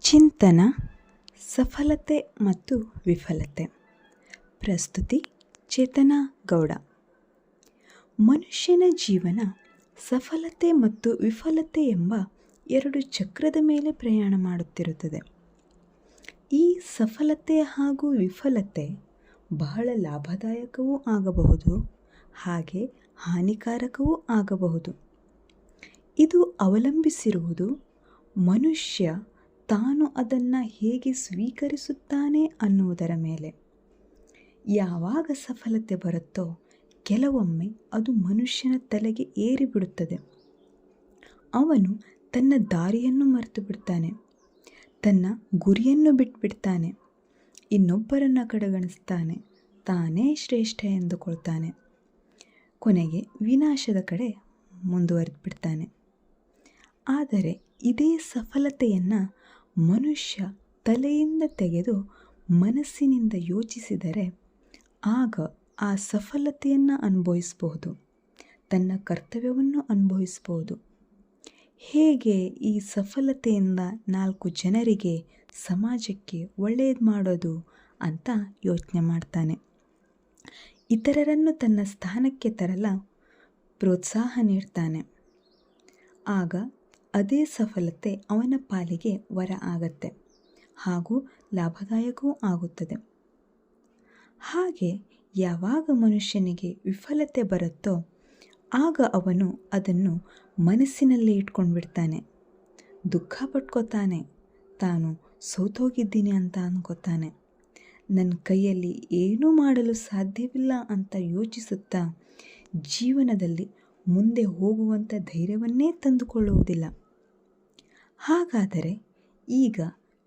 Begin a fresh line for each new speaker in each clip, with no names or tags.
ಚಿಂತನ, ಸಫಲತೆ ಮತ್ತು ವಿಫಲತೆ. ಪ್ರಸ್ತುತಿ, ಚೇತನ ಗೌಡ. ಮನುಷ್ಯನ ಜೀವನ ಸಫಲತೆ ಮತ್ತು ವಿಫಲತೆ ಎಂಬ ಎರಡು ಚಕ್ರದ ಮೇಲೆ ಪ್ರಯಾಣ ಮಾಡುತ್ತಿರುತ್ತದೆ. ಈ ಸಫಲತೆ ಹಾಗೂ ವಿಫಲತೆ ಬಹಳ ಲಾಭದಾಯಕವೂ ಆಗಬಹುದು, ಹಾಗೆ ಹಾನಿಕಾರಕವೂ ಆಗಬಹುದು. ಇದು ಅವಲಂಬಿಸಿರುವುದು ಮನುಷ್ಯ ತಾನು ಅದನ್ನು ಹೇಗೆ ಸ್ವೀಕರಿಸುತ್ತಾನೆ ಅನ್ನುವುದರ ಮೇಲೆ. ಯಾವಾಗ ಸಫಲತೆ ಬರುತ್ತೋ ಕೆಲವೊಮ್ಮೆ ಅದು ಮನುಷ್ಯನ ತಲೆಗೆ ಏರಿಬಿಡುತ್ತದೆ. ಅವನು ತನ್ನ ದಾರಿಯನ್ನು ಮರೆತು ಬಿಡ್ತಾನೆ ತನ್ನ ಗುರಿಯನ್ನು ಬಿಟ್ಬಿಡ್ತಾನೆ. ಇನ್ನೊಬ್ಬರನ್ನು ಕಡೆಗಣಿಸ್ತಾನೆ. ತಾನೇ ಶ್ರೇಷ್ಠ ಎಂದುಕೊಳ್ತಾನೆ. ಕೊನೆಗೆ ವಿನಾಶದ ಕಡೆ ಮುಂದುವರೆದು ಬಿಡ್ತಾನೆ ಆದರೆ ಇದೇ ಸಫಲತೆಯನ್ನು ಮನುಷ್ಯ ತಲೆಯಿಂದ ತೆಗೆದು ಮನಸ್ಸಿನಿಂದ ಯೋಚಿಸಿದರೆ ಆಗ ಆ ಸಫಲತೆಯನ್ನು ಅನುಭವಿಸಬಹುದು, ತನ್ನ ಕರ್ತವ್ಯವನ್ನು ಅನುಭವಿಸಬಹುದು. ಹೇಗೆ ಈ ಸಫಲತೆಯಿಂದ ನಾಲ್ಕು ಜನರಿಗೆ ಸಮಾಜಕ್ಕೆ ಒಳ್ಳೆಯದು ಮಾಡೋದು ಅಂತ ಯೋಚನೆ ಮಾಡ್ತಾನೆ. ಇತರರನ್ನು ತನ್ನ ಸ್ಥಾನಕ್ಕೆ ತರಲ ಪ್ರೋತ್ಸಾಹ ನೀಡ್ತಾನೆ. ಆಗ ಅದೇ ಸಫಲತೆ ಅವನ ಪಾಲಿಗೆ ವರ ಆಗತ್ತೆ ಹಾಗೂ ಲಾಭದಾಯಕವೂ ಆಗುತ್ತದೆ. ಹಾಗೆ ಯಾವಾಗ ಮನುಷ್ಯನಿಗೆ ವಿಫಲತೆ ಬರುತ್ತೋ ಆಗ ಅವನು ಅದನ್ನು ಮನಸ್ಸಿನಲ್ಲೇ ಇಟ್ಕೊಂಡ್ಬಿಡ್ತಾನೆ. ದುಃಖ ಪಟ್ಕೋತಾನೆ, ತಾನು ಸೋತೋಗಿದ್ದೀನಿ ಅಂತ ಅನ್ಕೋತಾನೆ. ನನ್ನ ಕೈಯಲ್ಲಿ ಏನೂ ಮಾಡಲು ಸಾಧ್ಯವಿಲ್ಲ ಅಂತ ಯೋಚಿಸುತ್ತಾ ಜೀವನದಲ್ಲಿ ಮುಂದೆ ಹೋಗುವಂಥ ಧೈರ್ಯವನ್ನೇ ತಂದುಕೊಳ್ಳುವುದಿಲ್ಲ. ಹಾಗಾದರೆ ಈಗ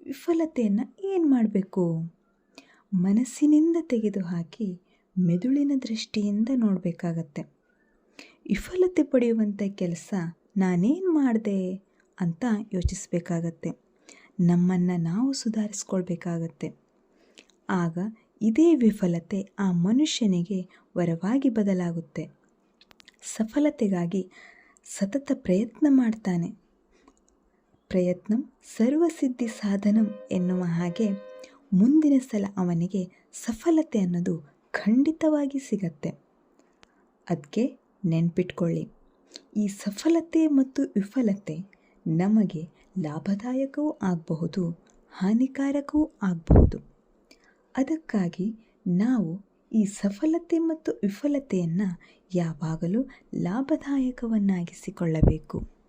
ವಿಫಲತೆಯನ್ನು ಏನು ಮಾಡಬೇಕು? ಮನಸ್ಸಿನಿಂದ ತೆಗೆದುಹಾಕಿ ಮೆದುಳಿನ ದೃಷ್ಟಿಯಿಂದ ನೋಡಬೇಕಾಗತ್ತೆ. ವಿಫಲತೆ ಪಡೆಯುವಂಥ ಕೆಲಸ ನಾನೇನು ಮಾಡಿದೆ ಅಂತ ಯೋಚಿಸಬೇಕಾಗತ್ತೆ. ನಮ್ಮನ್ನು ನಾವು ಸುಧಾರಿಸ್ಕೊಳ್ಬೇಕಾಗತ್ತೆ. ಆಗ ಇದೇ ವಿಫಲತೆ ಆ ಮನುಷ್ಯನಿಗೆ ವರವಾಗಿ ಬದಲಾಗುತ್ತೆ. ಸಫಲತೆಗಾಗಿ ಸತತ ಪ್ರಯತ್ನ ಮಾಡ್ತಾನೆ. ಪ್ರಯತ್ನ ಸರ್ವಸಿದ್ಧಿ ಸಾಧನಂ ಎನ್ನುವ ಹಾಗೆ ಮುಂದಿನ ಸಲ ಅವನಿಗೆ ಸಫಲತೆ ಅನ್ನೋದು ಖಂಡಿತವಾಗಿ ಸಿಗತ್ತೆ. ಅದಕ್ಕೆ ನೆನ್ಪಿಟ್ಕೊಳ್ಳಿ. ಈ ಸಫಲತೆ ಮತ್ತು ವಿಫಲತೆ ನಮಗೆ ಲಾಭದಾಯಕವೂ ಆಗಬಹುದು, ಹಾನಿಕಾರಕವೂ ಆಗಬಹುದು. ಅದಕ್ಕಾಗಿ ನಾವು ಈ ಸಫಲತೆ ಮತ್ತು ವಿಫಲತೆಯನ್ನು ಯಾವಾಗಲೂ ಲಾಭದಾಯಕವನ್ನಾಗಿಸಿಕೊಳ್ಳಬೇಕು.